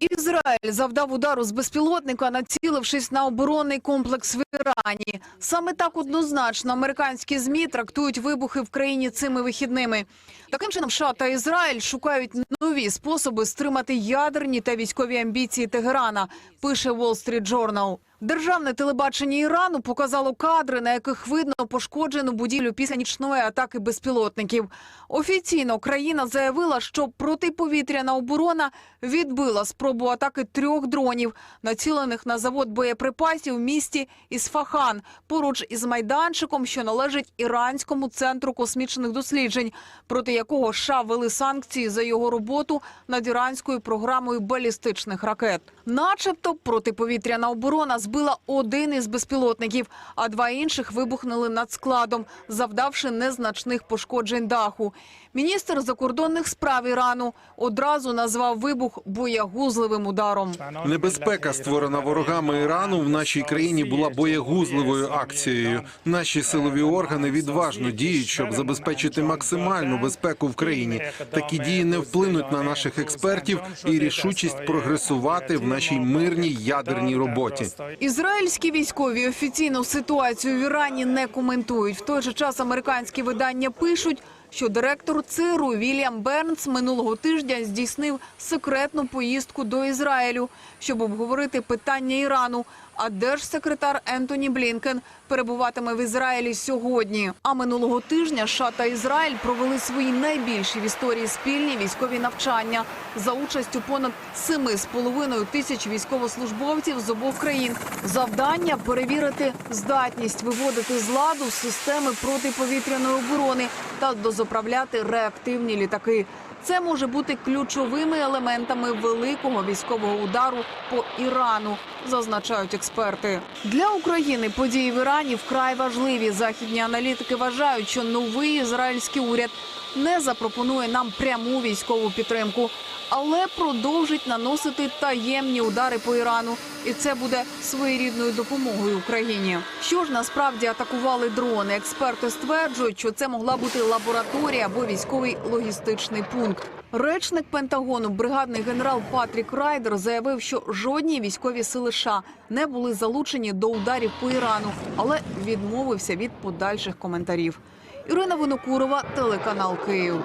Ізраїль завдав удару з безпілотника, націлившись на оборонний комплекс в Ірані. Саме так однозначно американські змі трактують вибухи в країні цими вихідними. Таким чином, США та Ізраїль шукають нові способи стримати ядерні та військові амбіції Тегерана. Пише Wall Street Journal. Державне телебачення Ірану показало кадри, на яких видно пошкоджену будівлю після нічної атаки безпілотників. Офіційно країна заявила, що протиповітряна оборона відбила спробу атаки трьох дронів, націлених на завод боєприпасів в місті Ісфахан, поруч із майданчиком, що належить іранському центру космічних досліджень, проти якого США ввели санкції за його роботу над іранською програмою балістичних ракет. Начебто протиповітряна оборона збила один із безпілотників, а два інших вибухнули над складом, завдавши незначних пошкоджень даху. Міністр закордонних справ Ірану одразу назвав вибух боягузливим ударом. Небезпека, створена ворогами Ірану, в нашій країні була боєгузливою акцією. Наші силові органи відважно діють, щоб забезпечити максимальну безпеку в країні. Такі дії не вплинуть на наших експертів і рішучість прогресувати в нашій мирній ядерній роботі. Ізраїльські військові офіційну ситуацію в Ірані не коментують. В той же час американські видання пишуть, що директор ЦРУ Вільям Бернс минулого тижня здійснив секретну поїздку до Ізраїлю, щоб обговорити питання Ірану. А держсекретар Ентоні Блінкен перебуватиме в Ізраїлі сьогодні. А минулого тижня США та Ізраїль провели свої найбільші в історії спільні військові навчання за участю понад 7,5 тисяч військовослужбовців з обох країн. Завдання перевірити здатність виводити з ладу системи протиповітряної оборони та дозаправляти реактивні літаки. Це може бути ключовими елементами великого військового удару по Ірану, зазначають експерти. Для України події в Ірані вкрай важливі. Західні аналітики вважають, що новий ізраїльський уряд не запропонує нам пряму військову підтримку, але продовжить наносити таємні удари по Ірану, і це буде своєрідною допомогою Україні. Що ж насправді атакували дрони? Експерти стверджують, що це могла бути лабораторія або військовий логістичний пункт. Речник Пентагону, бригадний генерал Патрік Райдер, заявив, що жодні військові сили США не були залучені до ударів по Ірану, але відмовився від подальших коментарів. Ірина Винокурова, телеканал Київ.